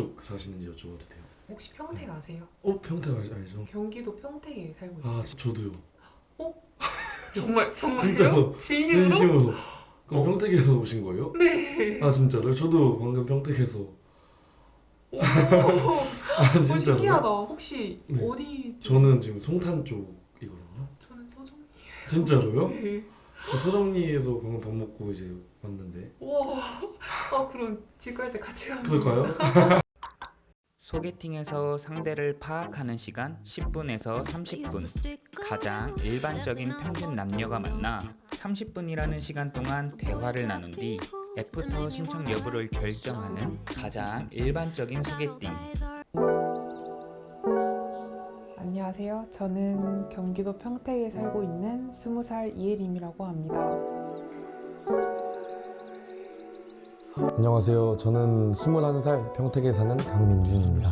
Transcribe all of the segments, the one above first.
쪽 사시는지 여쭤봐도 돼요? 혹시 평택 아세요? 어 평택 알- 알죠? 경기도 평택에 살고 있어요. 아 저도요. 정말 정말요? 진짜로 진심으로? 진심으로. 그럼 어? 평택에서 오신 거예요? 네. 아 진짜요? 저도 방금 평택에서. 오, 아 어, 진짜요? 신기하다. 혹시 네. 어디? 쪽? 저는 지금 송탄 쪽이거든요. 저는 서종. 진짜로요? 네. 저 서정리에서 방금 밥 먹고 이제 왔는데. 와. 아 그럼 집 갈 때 같이 가면. 그럴까요? 소개팅에서 상대를 파악하는 시간 10분에서 30분. 가장 일반적인 평균 남녀가 만나 30분이라는 시간 동안 대화를 나눈 뒤 애프터 신청 여부를 결정하는 가장 일반적인 소개팅. 안녕하세요. 저는 경기도 평택에 살고 있는 20살 이혜림이라고 합니다. 안녕하세요. 저는 21살 평택에 사는 강민준입니다.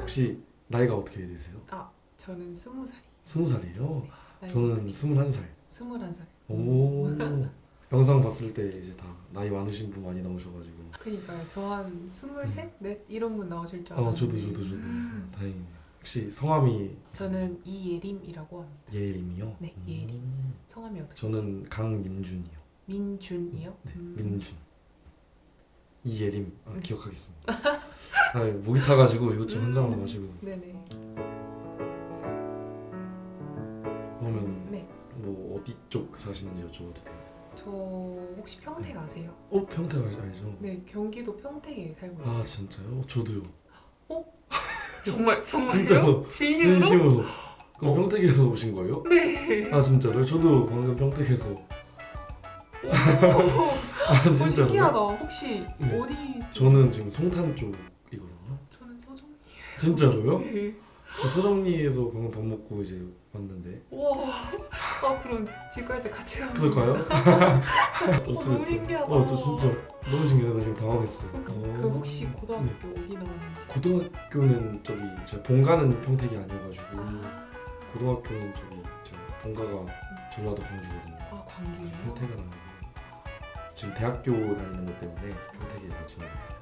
혹시 나이가 어떻게 되세요? 저는 20살이. 스무 살이에요. 나이 저는 스물한 살. 21살. 오. 영상 봤을 때 이제 다 나이 많으신 분 많이 나오셔가지고. 그니까요. 저한 23, 넷 이런 분 나오실 줄 아 알았는데. 저도 저도 저도 다행이네요. 혹시 성함이 저는 이예림이라고 합니다. 예림이요? 네, 예림. 성함이 어떻게? 저는 강민준이요. 민준이요? 네, 음. 민준. 이예림. 아, 음. 기억하겠습니다. 아, 목이 타가지고 이것 좀 한 잔만 음. 마시고. 네네. 그러면 네. 뭐 어디 쪽 사시는지 여쭤봐도 돼요? 저 혹시 평택 아세요? 어 평택 알- 알죠? 네, 경기도 평택에 살고 있어요. 아 진짜요? 저도요. 정말 정말요? 진짜로 진심으로? 진심으로. 그럼 어? 평택에서 오신 거예요? 네. 아 진짜요? 저도 방금 평택에서. 오, 아 어, 진짜로? 신기하다. 혹시 네. 어디? 저는 지금 송탄 쪽이거든요. 저는 서종. 진짜로요? 네. 저 서정리에서 방금 밥 먹고 이제 왔는데. 와. 아 그럼 집 갈 때 같이 가면. 그럴까요? 너무 신기하다. 어, 저 진짜 너무 신기하다. 지금 당황했어. 그, 어. 그 혹시 고등학교 어디 나왔는지? 고등학교는 저기 제가 본가는 평택이 아니어가지고 아, 고등학교는 저기 제가 본가가 전라도 광주거든요. 아 광주요. 평택은 아니고 지금 대학교 다니는 것 때문에 평택에서 지내고 있어요.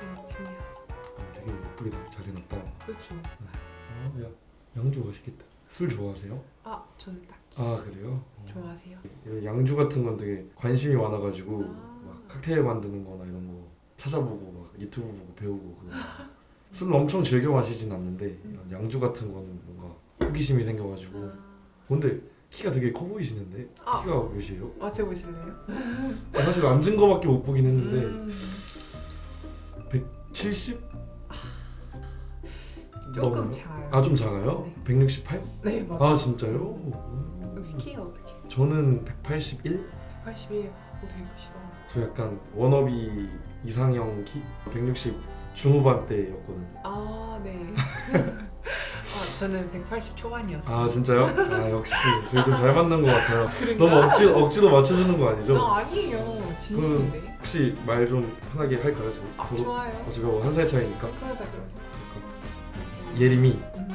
네, 신기하다. 아, 되게 예쁘게 다- 잘 해놨다. 그렇죠. 어, 야, 양주 맛있겠다. 술 좋아하세요? 아 저는 딱히 아 그래요? 어. 좋아하세요. 이런 양주 같은 건 되게 관심이 많아가지고 아. 막 칵테일 만드는 거나 이런 거 찾아보고 막 유튜브 보고 배우고 그거 술을 엄청 즐겨 마시진 않는데 이런 양주 같은 거는 뭔가 호기심이 생겨가지고 아, 근데 키가 되게 커 보이시는데 아. 키가 몇이에요? 맞춰보실래요? 아, 사실 앉은 거밖에 못 보긴 했는데 음, 70? 조금 넘어요? 작아요. 아 좀 작아요? 네. 168? 네 맞아요. 아 진짜요? 혹시 키가 어떻게? 저는 181? 181. 오 되게 크시다. 저 약간 워너비 이상형 키? 160 중후반 때였거든요 아 네. 아 저는 180 초반이었어요. 아 진짜요? 아 역시 저희 좀 잘 맞는 것 같아요 그런가? 너무 억지, 억지로 맞춰주는 거 아니죠? 아 아니에요. 진심인데. 혹시 말 좀 편하게 할까요? 저, 아 서로 좋아요. 어차피 한 살 차이니까 그러자 그러자. 예림이 음,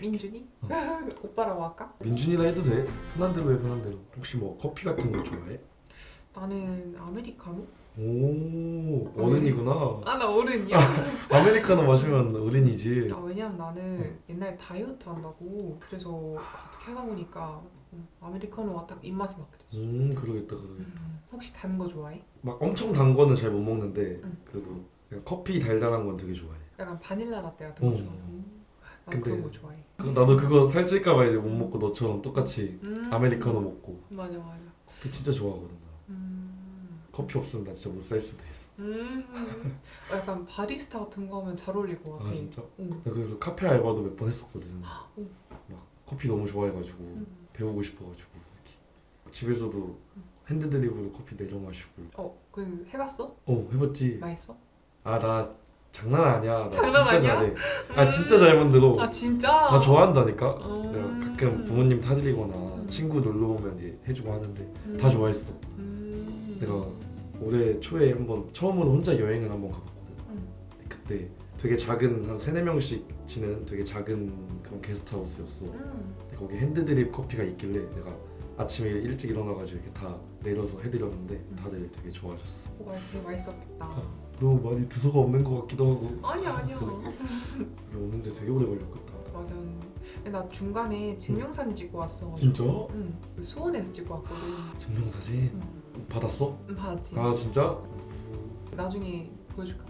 민준이? 어. 오빠라고 할까? 민준이라 해도 돼 편한 대로 해 편한 대로 혹시 뭐 커피 같은 거 좋아해? 나는 아메리카노? 오 어른이구나 아 나 어른이야. 아메리카노 마시면 어른이지 아, 왜냐면 나는 어. 옛날에 다이어트 한다고 그래서 어떻게 하다 보니까 음, 아메리카노가 딱 입맛에 맞게 돼. 음 그러겠다 그러겠다 음, 혹시 단 거 좋아해? 막 엄청 단 거는 잘 못 먹는데 음. 그래도 그냥 커피 달달한 건 되게 좋아해 약간 바닐라 라떼 같은 거 어. 좋아해. 음, 난 근데- 그런 거 좋아해. 그, 나도 그거 살찔까봐 이제 못 먹고 너처럼 똑같이 음. 아메리카노 먹고 맞아 맞아. 커피 진짜 좋아하거든 나 음. 커피 없으면 나 진짜 못 살 수도 있어 음. 어, 약간 바리스타 같은 거 하면 잘 어울릴 것 같아. 아 진짜? 응. 나 그래서 카페 알바도 몇 번 했었거든 응. 막 커피 너무 좋아해가지고 음. 배우고 싶어가지고 이렇게. 집에서도 핸드드립으로 커피 내려 마시고 어, 그 해봤어? 어 해봤지 맛있어? 아 나 장난 아니야 나 장난 진짜 아니야? 잘해 아 진짜 잘 만들어 아 진짜? 나 좋아한다니까 음. 내가 가끔 부모님 타드리거나 음. 친구 놀러 오면 이제 해주고 하는데 음. 다 좋아했어 음. 내가 올해 초에 한번 처음으로 혼자 여행을 한번 가봤거든 음. 그때 되게 작은 한 세네 명씩 지내는 되게 작은 그 그런 게스트하우스였어. 음. 근데 거기 핸드드립 커피가 있길래 내가 아침에 일찍 일어나가지고 이렇게 다 내려서 해드렸는데 다들 되게 좋아하셨어. 뭐가 되게 맛있었겠다. 너무 많이 두서가 없는 것 같기도 하고 아니야 아니야. 오는데 되게 오래 걸렸겠다. 맞아. 근데 나 중간에 증명사진 찍고 왔어. 진짜? 응. 그 수원에서 찍고 왔거든. 증명사진 응. 받았어? 응, 받았지. 아 진짜? 나중에 보여줄까?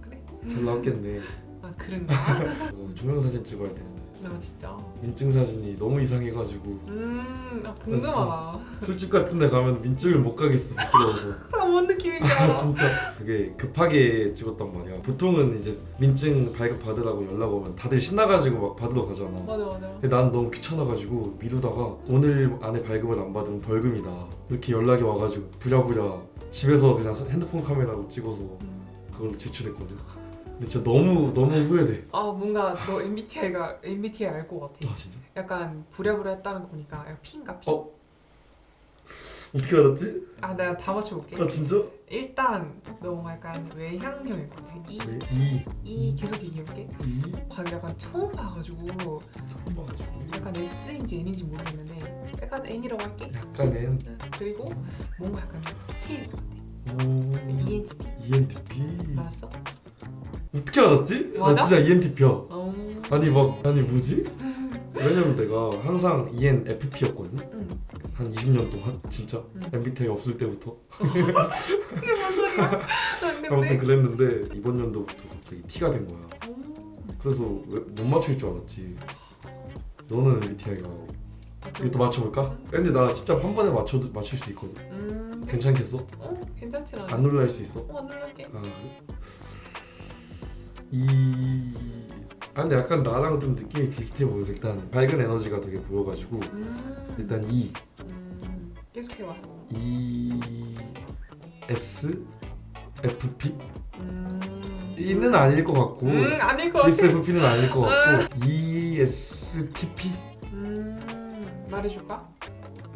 그래? 잘 나왔겠네. 아 그런가? 어, 증명사진 찍어야 되는데 나 진짜. 민증 사진이 너무 이상해가지고 음, 아 궁금하다. 술집 같은 데 가면 민증을 못 가겠어 부끄러워서. 아, 뭔 느낌인지 아 알아? 진짜 그게 급하게 찍었단 말이야. 보통은 이제 민증 발급 받으라고 연락 오면 다들 신나가지고 막 받으러 가잖아. 맞아 맞아. 근데 난 너무 귀찮아가지고 미루다가 오늘 안에 발급을 안 받으면 벌금이다 이렇게 연락이 와가지고 부랴부랴 집에서 그냥 핸드폰 카메라로 찍어서 음. 그걸로 제출했거든 근데 진짜 너무 너무 후회돼 아 뭔가 너 MBTI가 MBTI 알 것 같아. 아 진짜? 약간 부랴부랴 했다는 거 보니까 약간 P인가 P? 어? 어떻게 알았지? 아 내가 다 맞춰볼게. 아 진짜? 일단 너 약간 외향형일 것 같아. E 네, 이, E 계속 얘기해볼게. 이 과연 약간 처음 봐가지고 처음 봐가지고 약간 S인지 N인지 모르겠는데 약간 N이라고 할게. 약간은 그리고 뭔가 약간 T일 것 같아. 오 ENTP ENTP 맞았어? 어떻게 알았지? 나 맞아? 진짜 ENTP야 어. 아니 막 아니 뭐지? 왜냐면 내가 항상 ENFP였거든 응. 한 20년 동안 진짜 응. MBTI 없을 때부터 그게 뭔 소리야? 난 아무튼 근데. 그랬는데 이번 연도부터 갑자기 T가 된 거야 오. 그래서 왜- 못 맞출 줄 알았지 너는 MBTI가 이것도 맞춰볼까? 근데 나 진짜 한 번에 맞춰 맞출 수 있거든 음. 괜찮겠어? 어 괜찮진 않아. 안 놀랄 수 있어? 어, 안 놀랄게. 아 그래? 이... 아 근데 약간 나랑 좀 느낌이 비슷해 보여서 일단 밝은 에너지가 되게 보여가지고 음. 일단 음. 계속해봐. E S F P 음. E는 아닐 것 같고 음 아닐 것 같아. ESFP는 아닐 것 같고 ESTP 음. 말해줄까?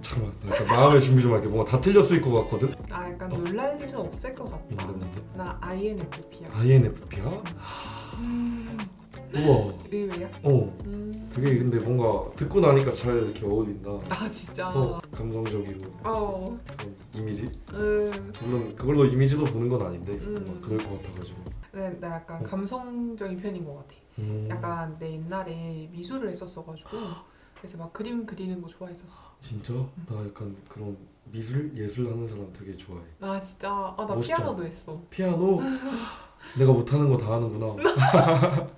잠깐만 나 약간 마음의 준비 좀 할게 뭔가 다 틀렸을 것 같거든 아 약간 어. 놀랄 일은 없을 것 뭔데 같다. 뭔데 나 INFP야. INFP야? 음. 우와 의외야? 어 음. 되게 근데 뭔가 듣고 나니까 잘 이렇게 어울린다 아 진짜. 어 감성적이고 어. 그런 이미지 음. 물론 그걸로 이미지도 보는 건 아닌데 음. 뭔가 그럴 것 같아가지고 네, 나 약간 어. 감성적인 편인 것 같아. 음. 약간 내 옛날에 미술을 했었어가지고 그래서 막 그림 그리는 거 좋아했었어. 진짜? 나 약간 그런 미술 예술 하는 사람 되게 좋아해 나 진짜 아 나 멋있잖아. 피아노도 했어. 피아노 내가 못하는 거 다 하는구나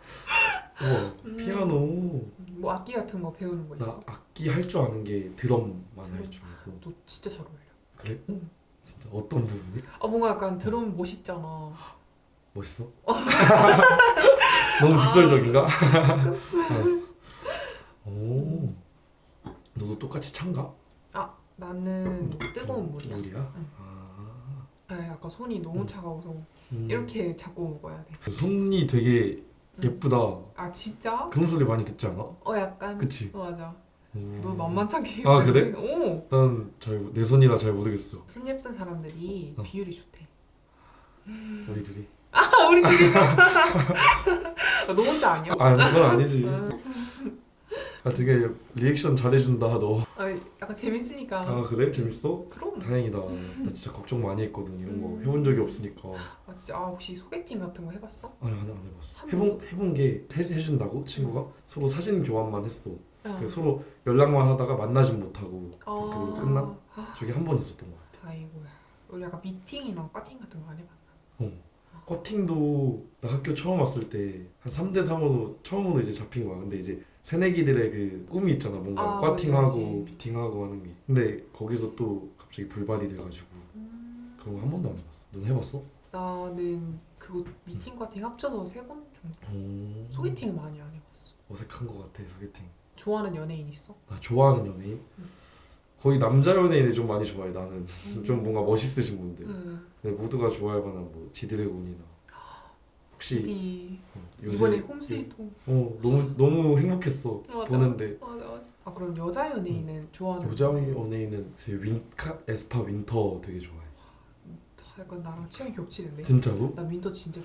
우와 음. 피아노 뭐 악기 같은 거 배우는 거 나 있어. 악기 할 줄 아는 게 드럼만 할 줄 알고 너 진짜 잘 어울려. 그래? 응. 진짜 어떤 부분이? 아 뭔가 약간 드럼 멋있잖아. 멋있어? 너무 직설적인가? 알았어 오 너도 똑같이 참가? 나는 뜨거운 물이야. 물이야? 응. 아 아 약간 손이 너무 음. 차가워서 음. 이렇게 잡고 먹어야 돼. 손이 되게 음. 예쁘다 아 진짜? 그런 소리 많이 듣지 않아? 어 약간. 그치? 어, 맞아. 음. 너 만만찮게. 아, 그래? 오. 난잘내 손이라 잘 모르겠어 손 예쁜 사람들이 어. 비율이 좋대. 우리들이 아 우리 둘이. 너 혼자 아니야? 아 그건 아니지 음. 아 되게 리액션 잘해준다 너. 아 약간 재밌으니까. 아 그래 재밌어? 그럼. 다행이다. 나 진짜 걱정 많이 했거든 이런 거 음. 해본 적이 없으니까. 아 진짜 아 혹시 소개팅 같은 거 해봤어? 아니 안, 해- 안 해봤어. 한 해본 해본 게 해, 해준다고 친구가 서로 사진 교환만 했어. 응. 그 서로 연락만 하다가 만나진 못하고 아. 그래도 끝나? 저게 한번 있었던 것 같아. 아이고야. 우리 약간 미팅이나 과팅 같은 거 안 해봤나? 커팅도 나 학교 처음 왔을 때 한 3대 3으로 처음으로 이제 잡힌 거야. 근데 이제 새내기들의 그 꿈이 있잖아. 뭔가 아, 과팅하고 맞지. 미팅하고 하는 게. 근데 거기서 또 갑자기 불발이 돼가지고 음. 그런 거 한 번도 안 해봤어. 넌 해봤어? 나는 그거 미팅 과 팅 합쳐서 세 번 정도. 오. 소개팅은 많이 안 해봤어. 어색한 것 같아 소개팅. 좋아하는 연예인 있어? 나 좋아하는 연예인? 응. 거의 남자 연예인을 좀 많이 좋아해 나는. 음. 좀 뭔가 멋있으신 분들. 응. 근데 모두가 좋아할 만한 뭐 지드래곤이나 혹시 디 어, 요새 이번에 홈스위트홈. 어 너무 너무 행복했어 맞아. 보는데 맞아 맞아. 아 그럼 여자 연예인은 좋아하는 여자 연예인은 제 윈카 에스파 윈터 되게 좋아해. 다 약간 나랑 취향이 겹치는데. 진짜로? 나 윈터 진짜.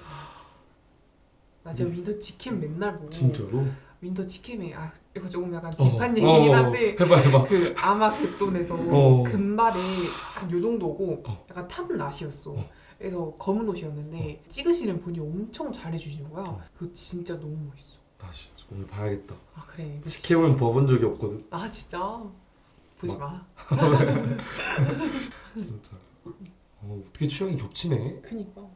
나 진짜 윈터 직캠 맨날 보고. 진짜로? 윈터 치케메 아 이거 조금 약간 어, 딥한 어, 얘기긴 어, 한데 해봐 해봐. 그 아마 그돈에서 어. 금발이 한요 정도고 어. 약간 탑낫이었어. 어. 그래서 검은 옷이었는데 찍으시는 분이 엄청 잘해주시는 거야. 어. 그거 진짜 너무 멋있어. 나 진짜 오늘 봐야겠다. 아 그래. 이거 치케몬 봐본 적이 없거든. 아 진짜 보지 마. 진짜. 어, 어떻게 취향이 겹치네. 그니까.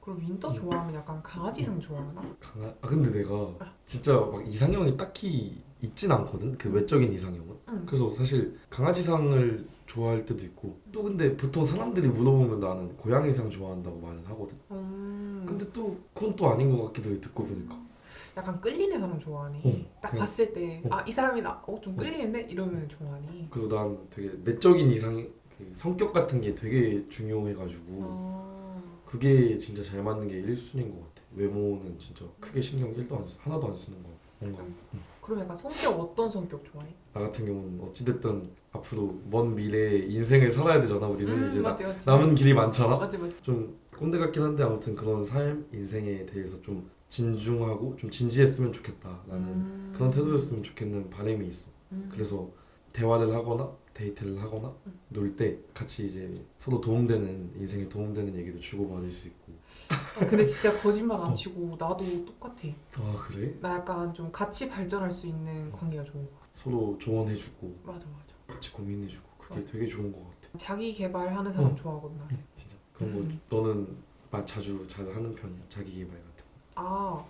그럼 윈터 좋아하면 약간 강아지상 좋아하나? 강아. 아 근데 내가 진짜 막 이상형이 딱히 있진 않거든. 그 외적인 이상형은. 응. 그래서 사실 강아지상을 좋아할 때도 있고 또 근데 보통 사람들이 물어보면 나는 고양이상 좋아한다고 말은 하거든. 음. 근데 또 그건 또 아닌 것 같기도 해 듣고 보니까. 약간 끌리는 사람 좋아하네. 어, 딱 그냥- 봤을 때 어. 아 이 사람이 나 어 좀 끌리는데 이러면 좋아하니. 그리고 난 되게 내적인 이상 그 성격 같은 게 되게 중요해가지고 아. 그게 진짜 잘 맞는 게 1순위인 것 같아. 외모는 진짜 크게 신경 1도 안 쓰, 하나도 안 쓰는 거. 뭔가 그럼 약간 성격 어떤 성격 좋아해? 나 같은 경우는 어찌됐든 앞으로 먼 미래에 인생을 살아야 되잖아. 우리는 음, 이제 나, 맞지 맞지. 남은 길이 많잖아. 맞지. 좀 꼰대 같긴 한데 아무튼 그런 삶 인생에 대해서 좀 진중하고 좀 진지했으면 좋겠다. 나는 음. 그런 태도였으면 좋겠는 바람이 있어. 음. 그래서 대화를 하거나 데이트를 하거나 음. 놀때 같이 이제 서로 도움되는 인생에 도움되는 얘기도 주고받을 수 있고. 아, 근데 진짜 거짓말 안 어. 치고 나도 똑같아. 아 그래? 나 약간 좀 같이 발전할 수 있는 관계가 좋은 거 같아. 서로 조언해주고 맞아 맞아. 같이 고민해주고 그게 맞아. 되게 좋은 것 같아. 자기 개발하는 사람 어. 좋아하거든 나. 진짜 그런 거 음. 너는 막 자주 잘 하는 편이야 자기 개발 같은. 거. 아,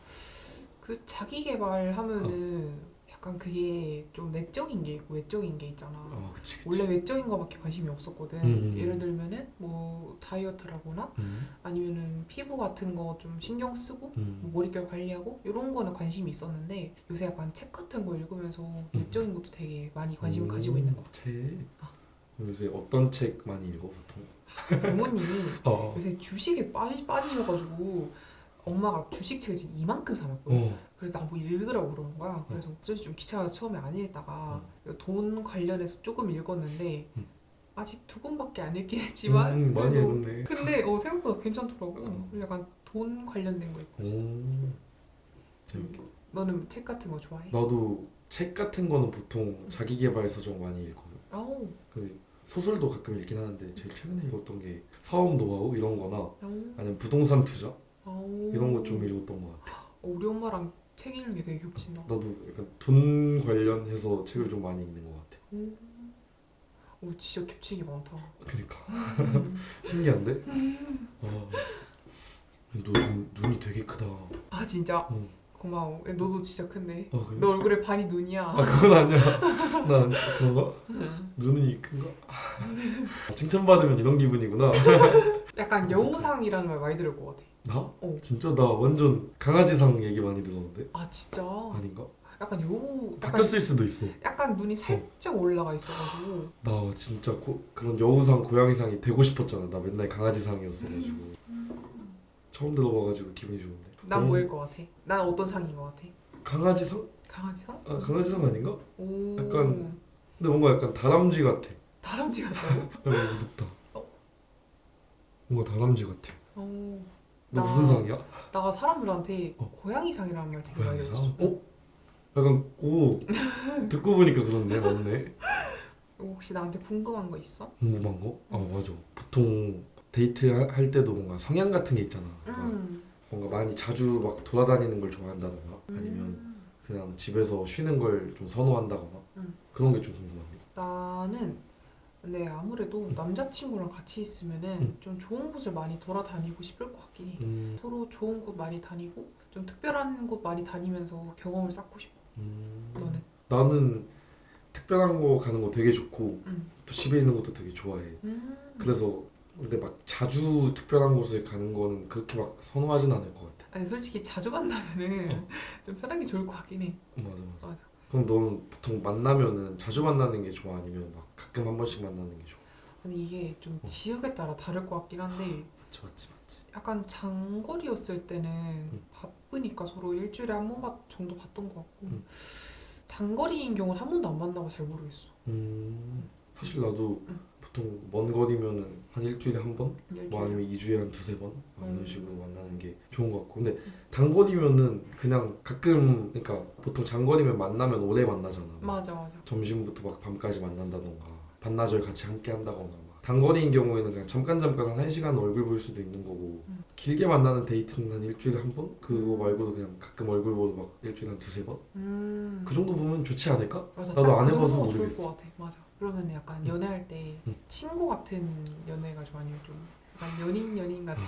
그 자기 개발하면은 어. 약간 그게 좀 내적인 게 있고 외적인 게 있잖아. 아 그치 그치. 원래 외적인 거밖에 관심이 없었거든. 음, 음. 예를 들면은 뭐 다이어트라거나 음, 아니면은 피부 같은 거 좀 신경 쓰고 뭐 음. 머릿결 관리하고 이런 거는 관심이 있었는데 요새 약간 책 같은 거 읽으면서 음. 내적인 것도 되게 많이 관심을 음, 가지고 있는 것 같아. 책. 아. 요새 어떤 책 많이 읽어 보통? 부모님이 어. 요새 주식에 빠지, 빠지셔가지고 엄마가 주식 책을 지금 이만큼 사놨거든. 어. 그래서 나 뭐 읽으라고 그러는 거야. 그래서 어쩔 좀 귀찮아서 처음에 안 읽다가 돈 관련해서 조금 읽었는데 음. 아직 두 권밖에 안 읽긴 했지만 음, 많이 그래도 읽었네. 근데 어, 생각보다 괜찮더라고. 어. 그리고 약간 돈 관련된 거 읽고 오. 있어. 재밌게. 너는 책 같은 거 좋아해? 나도 책 같은 거는 보통 자기 개발 서적 많이. 아우. 근데 소설도 가끔 읽긴 하는데 제일 최근에 읽었던 게 사업 노하우 이런 거나 아우. 아니면 부동산 투자 이런 거좀 읽었던 것 같아. 어, 우리 엄마랑 책 읽는 게 되게 겹친다. 나도 약간 돈 관련해서 책을 좀 많이 읽는 것 같아. 오. 오 진짜 겹치는 게 많다. 그러니까 음. 신기한데? 어. 너 눈, 눈이 되게 크다. 어아 진짜? 응. 고마워. 야, 너도 진짜 큰데. 그래? 너 얼굴에 반이 눈이야. 아 그건 아니야. 난 그런가? 눈이 큰가? 아, 칭찬받으면 이런 기분이구나. 약간 여우상이라는 말 많이 들을 것 같아. 나? 어. 진짜 나 완전 강아지상 얘기 많이 들었는데 아 진짜? 아닌가? 약간 여우 약간, 바뀌었을 수도 있어. 약간 눈이 살짝 올라가 있어가지고 나 진짜 고, 그런 여우상 고양이상이 되고 싶었잖아. 나 맨날 강아지상이었어가지고 처음 들어봐가지고 기분이 좋은데. 난 어, 뭐일 것 같아? 난 어떤 상인 것 같아? 강아지상? 강아지상? 아 강아지상 아닌가? 오 약간- 근데 뭔가 약간 다람쥐 같아. 다람쥐 같다고? 약간 무섭다. 어? 뭔가 다람쥐 같아. 오, 너 나- 무슨 상이야? 나 사람들한테 어. 고양이상이라는 말 되게 많이? 들었어 어? 약간 오 듣고 보니까 그렇네 맞네. 혹시 나한테 궁금한 거 있어? 궁금한 거? 아 맞아. 보통 데이트 하- 할 때도 뭔가 성향 같은 게 있잖아. 막 음. 뭔가 많이 자주 막 돌아다니는 걸 좋아한다던가 아니면 음. 그냥 집에서 쉬는 걸 좀 선호한다거나 음. 그런 게 좀 궁금한데. 나는 근데 아무래도 남자친구랑 같이 있으면은 음. 좀 좋은 곳을 많이 돌아다니고 싶을 것 같긴 해. 음, 서로 좋은 곳 많이 다니고 좀 특별한 곳 많이 다니면서 경험을 쌓고 싶어. 음. 너는? 나는 특별한 거 가는 거 되게 좋고 음. 또 집에 있는 것도 되게 좋아해. 음. 그래서 근데 막 자주 특별한 곳에 가는 거는 그렇게 막 선호하진 않을 것 같아. 아니 솔직히 자주 만나면은 어. 좀 편한 게 좋을 것 같긴 해. 맞아 맞아. 맞아. 그럼 너는 보통 만나면은 자주 만나는 게 좋아 아니면 막 가끔 한 번씩 만나는 게 좋아? 아니 이게 좀 어. 지역에 따라 다를 것 같긴 한데 맞지 맞지 맞지. 약간 장거리였을 때는 음. 바쁘니까 서로 일주일에 한 번 정도 봤던 것 같고 음. 단거리인 경우는 한 번도 안 만나고 잘 모르겠어. 음 사실 나도 음. 보통 먼 거리면은 한 일주일에 한 번? 뭐 아니면 2주에 한 두세 번? 뭐 이런 음. 식으로 만나는 게 좋은 것 같고 근데 단거리면은 그냥 가끔 그러니까 보통 장거리면 만나면 오래 만나잖아 맞아 맞아. 점심부터 막 밤까지 만난다던가 반나절 같이 함께 한다거나 막. 단거리인 경우에는 그냥 잠깐 잠깐 한 1시간 얼굴 볼 수도 있는 거고 음. 길게 만나는 데이트는 한 일주일에 한 번? 그거 말고도 그냥 가끔 얼굴 보도 막 일주일에 한 두세 번? 음. 그 정도 보면 좋지 않을까? 맞아. 나도 딱안그 해봐서 모르겠어. 맞아. 그러면 약간 연애할 때 음. 친구 같은 연애가 좀 아니면 좀 약간 연인 연인 같은.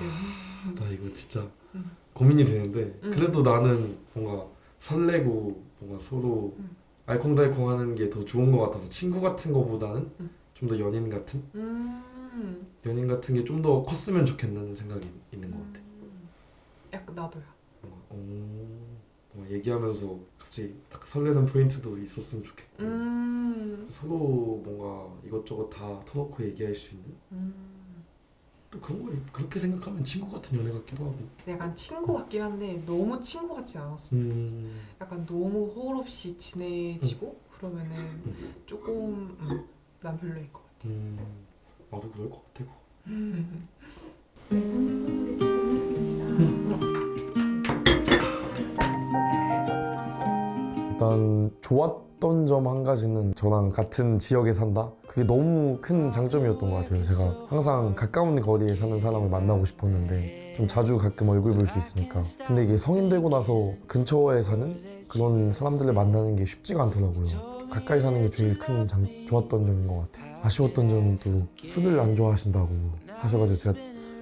나 이거 진짜 음. 고민이 되는데 음. 그래도 나는 뭔가 설레고 뭔가 서로 음. 알콩달콩하는 게 더 좋은 것 같아서 친구 같은 거보다는 음. 좀 더 연인 같은 음. 연인 같은 게 좀 더 컸으면 좋겠는 생각이 있는 것 같아. 음. 약간 나도야. 뭔가 오, 뭔가 얘기하면서 갑자기 딱 설레는 포인트도 있었으면 좋겠고 음. 서로 뭔가 이것저것 다 터놓고 얘기할 수 있는 음. 또 그런 걸 그렇게 생각하면 친구 같은 연애 같기도 하고. 약간 친구 같긴 한데 너무 친구 같지 않았어. 음. 약간 너무 허울 없이 친해지고 그러면은 음. 조금 음, 난 별로일 것 같아. 음. 나도 그럴 것 같아. 일단 좋았던 점 한 가지는 저랑 같은 지역에 산다. 그게 너무 큰 장점이었던 것 같아요. 제가 항상 가까운 거리에 사는 사람을 만나고 싶었는데 좀 자주 가끔 얼굴 볼 수 있으니까. 근데 이게 성인 되고 나서 근처에 사는 그런 사람들을 만나는 게 쉽지가 않더라고요. 가까이 사는 게 제일 큰 장, 좋았던 점인 것 같아요. 아쉬웠던 점은 또 술을 안 좋아하신다고 하셔가지고 제가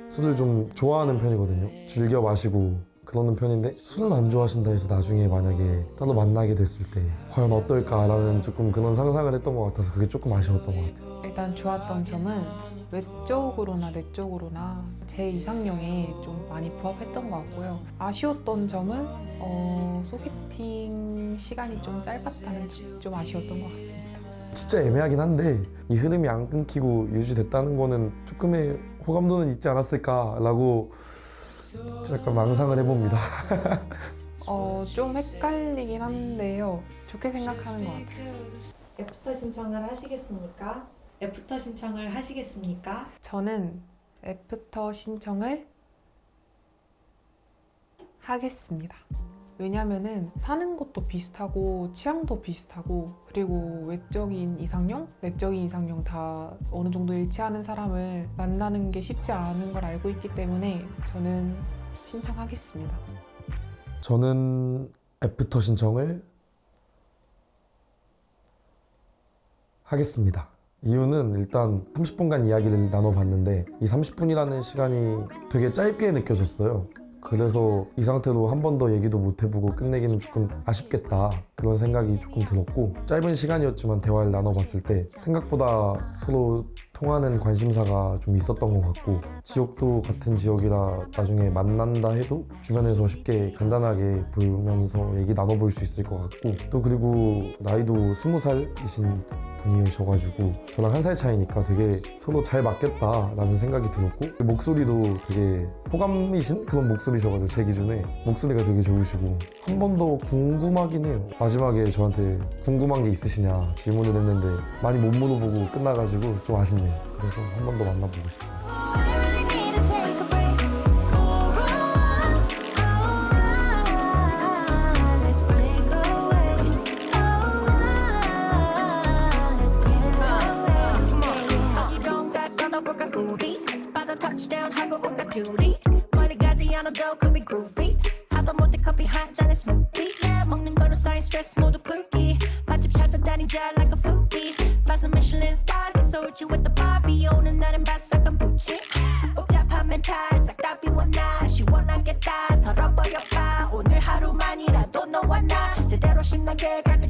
술을 좀 좋아하는 편이거든요. 즐겨 마시고 그러는 편인데 술을 안 좋아하신다 해서 나중에 만약에 따로 만나게 됐을 때 과연 어떨까라는 조금 그런 상상을 했던 것 같아서 그게 조금 아쉬웠던 것 같아요. 일단 좋았던 점은 외적으로나 내적으로나 제 이상형에 좀 많이 부합했던 것 같고요. 아쉬웠던 점은 어, 소개팅 시간이 좀 짧았다는 점좀 아쉬웠던 것 같습니다. 진짜 애매하긴 한데 이 흐름이 안 끊기고 유지됐다는 거는 조금의 호감도는 있지 않았을까라고 약간 망상을 해봅니다. 어, 좀 헷갈리긴 한데요. 좋게 생각하는 것 같아요. 애프터 신청을 하시겠습니까? 애프터 신청을 하시겠습니까? 저는 애프터 신청을 하겠습니다. 왜냐면은 사는 것도 비슷하고 취향도 비슷하고 그리고 외적인 이상형, 내적인 이상형 다 어느 정도 일치하는 사람을 만나는 게 쉽지 않은 걸 알고 있기 때문에 저는 신청하겠습니다. 저는 애프터 신청을 하겠습니다. 이유는 일단 30분간 이야기를 나눠봤는데 이 30분이라는 시간이 되게 짧게 느껴졌어요. 그래서 이 상태로 한 번 더 얘기도 못 해보고 끝내기는 조금 아쉽겠다. 그런 생각이 조금 들었고 짧은 시간이었지만 대화를 나눠봤을 때 생각보다 서로 통하는 관심사가 좀 있었던 것 같고 지역도 같은 지역이라 나중에 만난다 해도 주변에서 쉽게 간단하게 보면서 얘기 나눠볼 수 있을 것 같고 또 그리고 나이도 스무 살이신 분이셔가지고 저랑 한 살 차이니까 되게 서로 잘 맞겠다라는 생각이 들었고 목소리도 되게 호감이신 그런 목소리 셔가지고 제 기준에 목소리가 되게 좋으시고 한 번 더 궁금하긴 해요. 마지막에 저한테 궁금한 게 있으시냐 질문을 했는데 많이 못 물어보고 끝나가지고 좀 아쉽네요. 그래서 한 번 더 만나보고 싶습니 groovy. 하다 못해 커피 한 잔에 smoothie. Yeah 먹는 거로 쌓인 스트레스 모두 풀기. 맛집 찾아다니자 like a foodie. Some Michelin stars get with you at the Barbie. 오는 날은 바싹한 부치 복잡한 멘탈 싹다 비워놔. 시원하겠다 털어버려 봐. 오늘 하루만이라도 너와 나 제대로 신나게 갈때